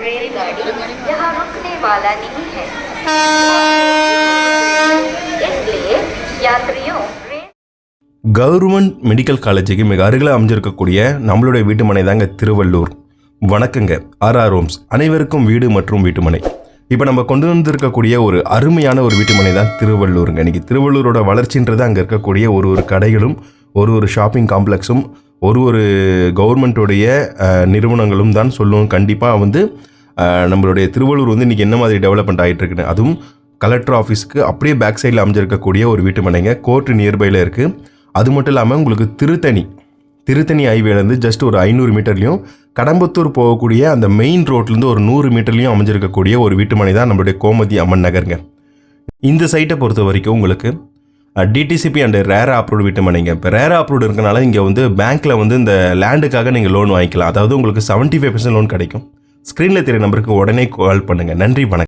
रेलगाड़ी यहाँ रुकने वाला नहीं है इसलिए यात्रियों रेल கவர்மெண்ட் மெடிக்கல் காலேஜுக்கு மிக அருகில் அமைஞ்சிருக்கக்கூடிய நம்மளுடைய வீட்டு மனை தாங்க திருவள்ளூர் வணக்கங்க ஆர்ஆர் ஹோம்ஸ் அனைவருக்கும் வீடு மற்றும் வீட்டுமனை இப்போ நம்ம கொண்டு வந்திருக்கக்கூடிய ஒரு அருமையான ஒரு வீட்டுமனை தான் திருவள்ளூருங்க இன்னைக்கு திருவள்ளூரோட வளர்ச்சின்றது அங்கே இருக்கக்கூடிய ஒரு ஒரு கடைகளும் ஒரு ஒரு ஷாப்பிங் காம்ப்ளெக்ஸும் ஒரு ஒரு கவர்மெண்ட்டோடைய அஹ், நிறுவனங்களும் தான் சொல்லுவோம் கண்டிப்பாக வந்து அஹ், நம்மளுடைய திருவள்ளூர் வந்து இன்றைக்கி என்ன மாதிரி டெவலப்மெண்ட் ஆகிட்டு இருக்குன்னு அதுவும் கலெக்டர் ஆஃபீஸ்க்கு அப்படியே பேக் சைடில் அமைஞ்சிருக்கக்கூடிய ஒரு வீட்டு மனைங்க கோர்ட்டு நியர்பையில் இருக்குது அது மட்டும் இல்லாமல் உங்களுக்கு திருத்தணி திருத்தணி ஹைவேலேருந்து ஜஸ்ட் ஒரு ஐநூறு மீட்டர்லையும் கடம்பத்தூர் போகக்கூடிய அந்த மெயின் ரோட்லேருந்து ஒரு நூறு மீட்டர்லையும் அமைஞ்சிருக்கக்கூடிய ஒரு வீட்டுமனை தான் நம்மளுடைய கோமதி அம்மன் நகருங்க. இந்த சைட்டை பொறுத்த வரைக்கும் உங்களுக்கு டிடிசிபி அண்ட் ரேர் அப்ரூவ்டு வீட்டுமனைங்க இப்போ ரேர் அப்ரூவ்டு இருக்கனால இங்கே வந்து பேங்க்கில் வந்து இந்த லேண்டுக்காக நீங்கள் லோன் வாங்கிக்கலாம். அதாவது உங்களுக்கு செவன்ட்டி ஃபைவ் பர்சன்ட் லோன் கிடைக்கும். ஸ்க்ரீனில் தெரிய நம்பருக்கு உடனே கால் பண்ணுங்கள் நன்றி வணக்கம்.